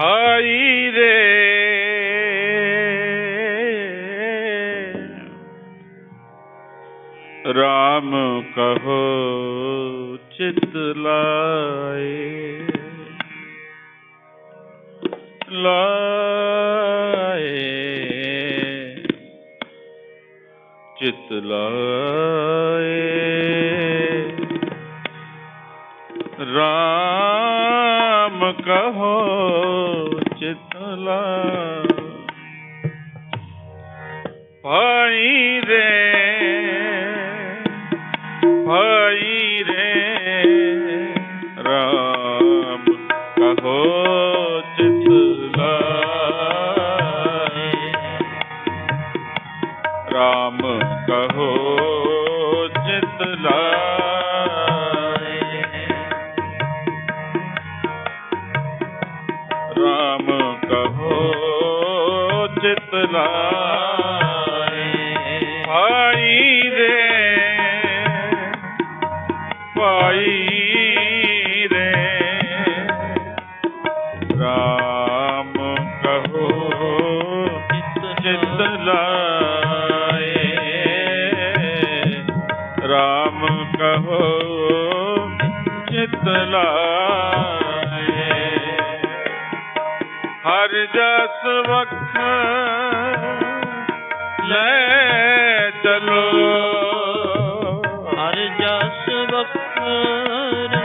ਆਈ ਰੇ। ਰਾਮ ਕਹੋ ਚਿਤ ਲਾਏ। ਲਾਏ। ਚਿਤ ਲਾਏ। ਕਹੋ ਜਸ ਵਖ ਲੈ ਚਲੋ। ਹਰ ਜਸ ਵਖਰ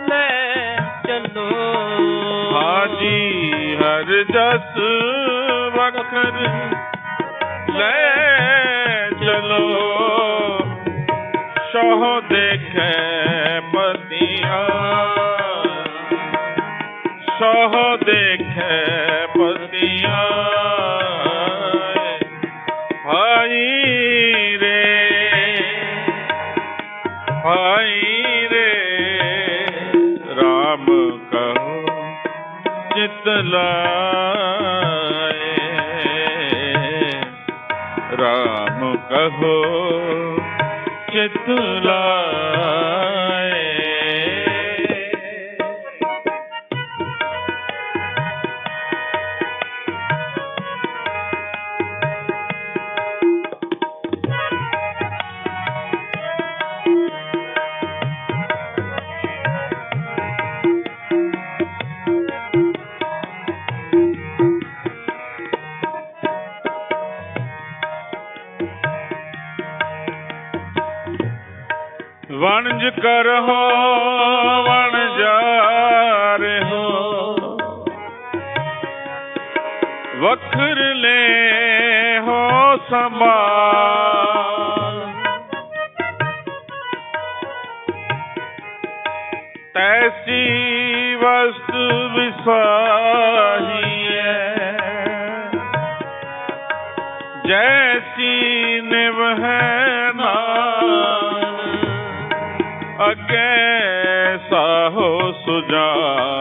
ਲੈ ਚਲੋ। ਹਾਜੀ ਹਰ ਜਸ ਵਖਰ ਲੈ ਚਲੋ। ਸੋਹ ਦੇਖੈ ਲਾਏ ਰਾਮ ਕਹੋ ਚਿਤ ਲਾਏ ਵਣਜ ਕਰਹੁ ਵਣ ਜਾ ਰਹੋ। ਵਖਰ ਲੈ ਹੋ ਸੰਭਾਲ। down.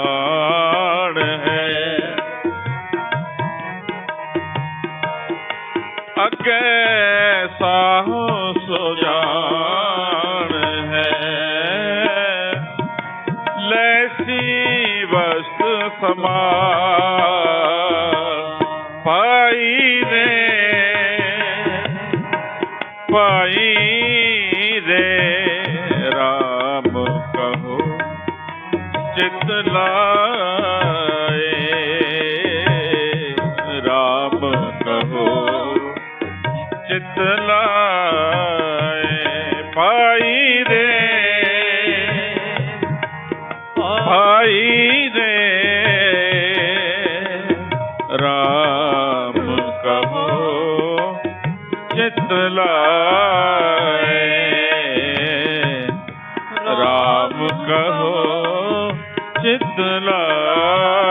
ਚਿਤ ਲਾਏ। ਰਾਮ ਕਹੋ ਚਿਤ ਲਾਏ ਪਾਈ ਰੇ ਭਾਈ ਰੇ ਰਾਮ ਕਹੋ ਚਿਤ ਲਾਏ। ਰਾਮ ਕਹੋ ਚਿਤ ਲਾਏ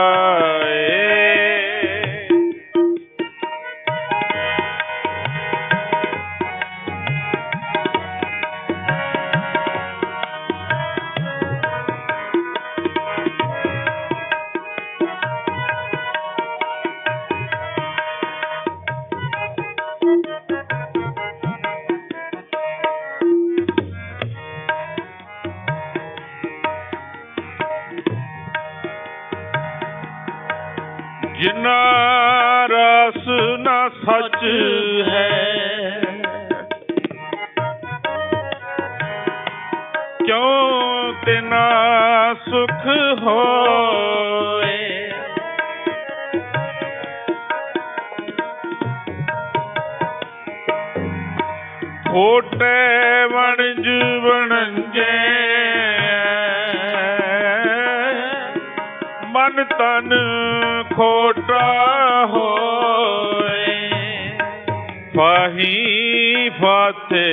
ਕਿਉ ਤਿਨਾ ਸੁਖ ਹੋਏ। ਖੋਟੇ ਵਣਜ ਵਣਜੇ। ਮਨ ਤਨ ਖੋਟਾ ਹੋਏ। ਫਾਹੀ ਫਾਤੇ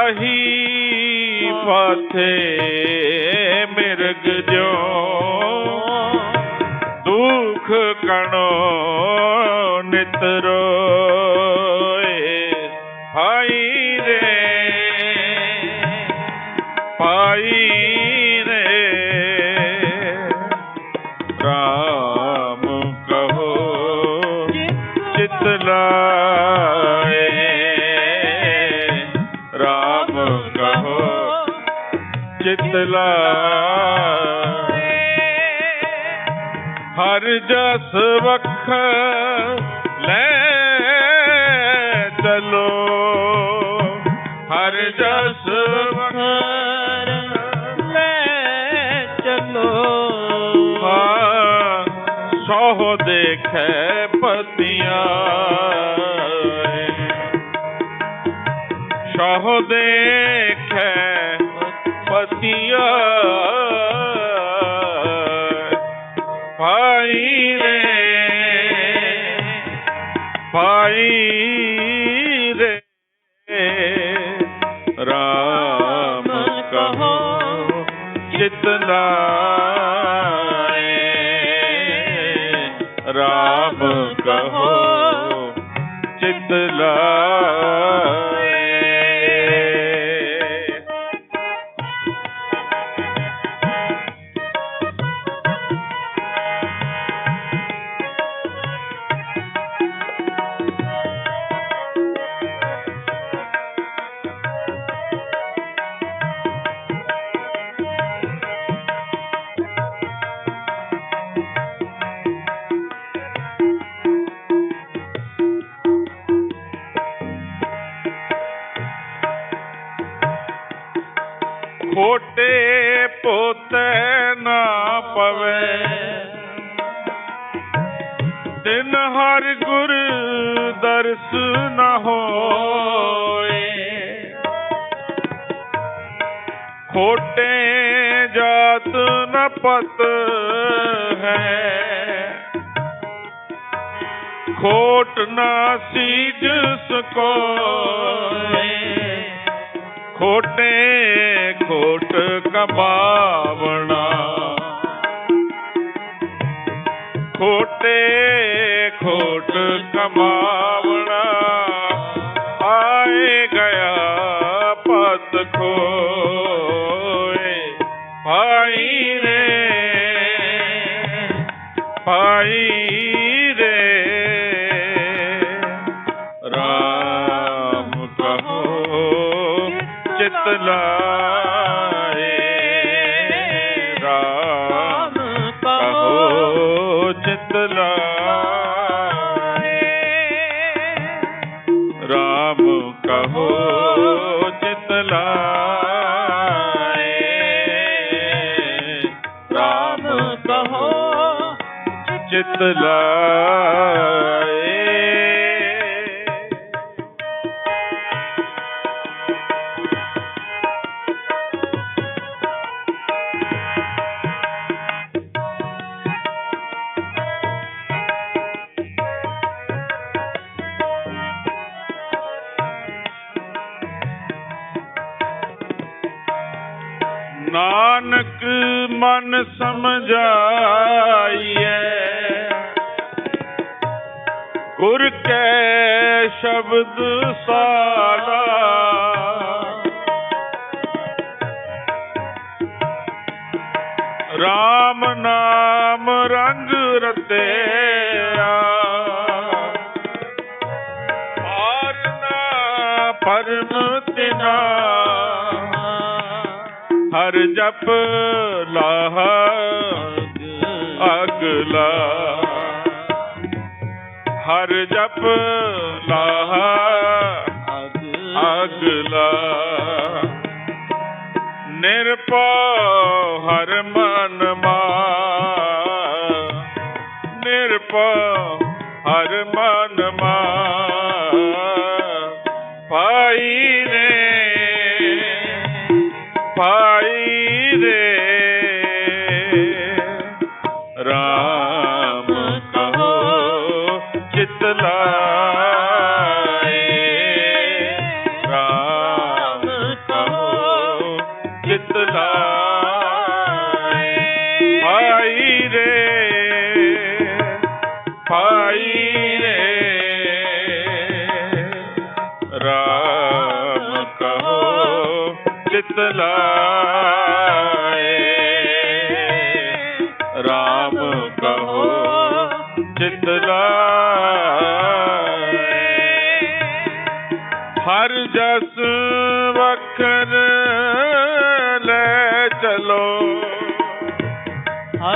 ਫਾਹੀ ਫਾਤੇ ਮਿਰਗ ਜੋ ਦੁਖ ਕਣੋ ਨਿਤ ਰੋਏ। ਹਾਈ ਹਰ ਜਸ ਵਖ ਲੈ ਚਲੋ। ਹਰ ਜਸ ਵਖ ਲੈ ਚਲੋ। ਹਾਂ, ਸੋਹ ਦੇਖੈ ਪਤੀਆਂ। ਸੋਹ ਦੇਖੈ ਪਤੀਆਂ। ਲਾਏ ਰਾਮ ਕਹੋ ਚਿਤ ਲਾਏ ਦਿਨ ਹਰ ਗੁਰ ਦਰਸ ਨਾ ਹੋਏ। ਖੋਟੇ ਜਾਤ ਨ ਪਤ ਹੈ। ਖੋਟ ਨਾ ਸੀਜ ਸਕੋਏ। ਖੋਟੇ ਖੋਟ ਕਮਾਵਣਾ ਖੋਟੇ, ਖੋਟ ਕਮਾਵਣਾ। ਆਏ ਗਿਆ ਪਤ ਖੋਏ। ਭਾਈ ਰੇ ਭਾਈ ਰੇ। ਰਾਮ ਕਹੋ, ਚਿਤ ਲਾਏ ਕਹੋ ਚਿਤ ਲਾਏ ਨਾਨਕ ਮਨ ਸਮਝਾਈਐ। ਗੁਰ ਕੈ ਸ਼ਬਦ ਸਾਰਾ। RAM ਨਾਮ ਰੰਗ ਰਤੇ। ਜਪ ਲਾਹਗ ਅਗਲਾ। ਹਰ ਜਪ ਲਾਹਗ ਅਗਲਾ। ਨਿਰਪਾ ਹਰ ਮਨ चित राम कहो चित राम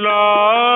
la